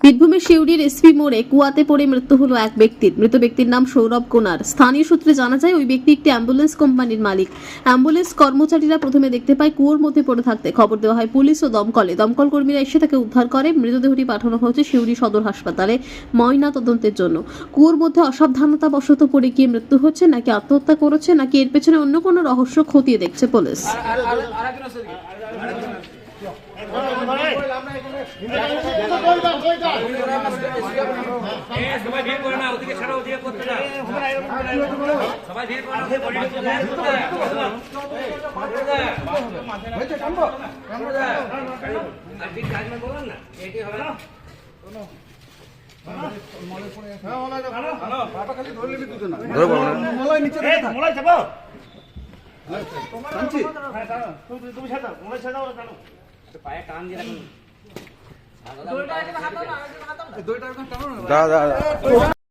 বীরভূমের শিউড়ির এসপি মোড়ে কুয়াতে পড়ে মৃত্যু হলো এক ব্যক্তির মৃত ব্যক্তির নাম সৌরভ কোনার স্থানীয় সূত্রে জানা যায় ওই ব্যক্তি একটি অ্যাম্বুলেন্স কোম্পানির মালিক অ্যাম্বুলেন্স কর্মচারীরা প্রথমে দেখতে পায় কুয়োর মধ্যে পড়ে থাকতে খবর দেওয়া হয় পুলিশ ও দমকলে দমকল কর্মীরা এসে তাকে উদ্ধার করে মৃতদেহটি পাঠানো হয়েছে শিউড়ি সদর হাসপাতালে ময়না তদন্তের জন্য কুয়োর মধ্যে অসাবধানতা বশত পড়ে গিয়ে মৃত্যু হচ্ছে নাকি আত্মহত্যা করেছে নাকি এর পেছনে অন্য কোনো রহস্য খতিয়ে দেখছে পুলিশ সবাই ভিড় করে না ওদিকে ছাড়া ওদিকে করতে না সবাই ভিড় করে না ওদিকে বডি করতে না আর ঠিক কাজ না করলেন না এটি হবে না মোলাই চাপো পায়ে টান দিয়ে রাখুন দাদা দাদা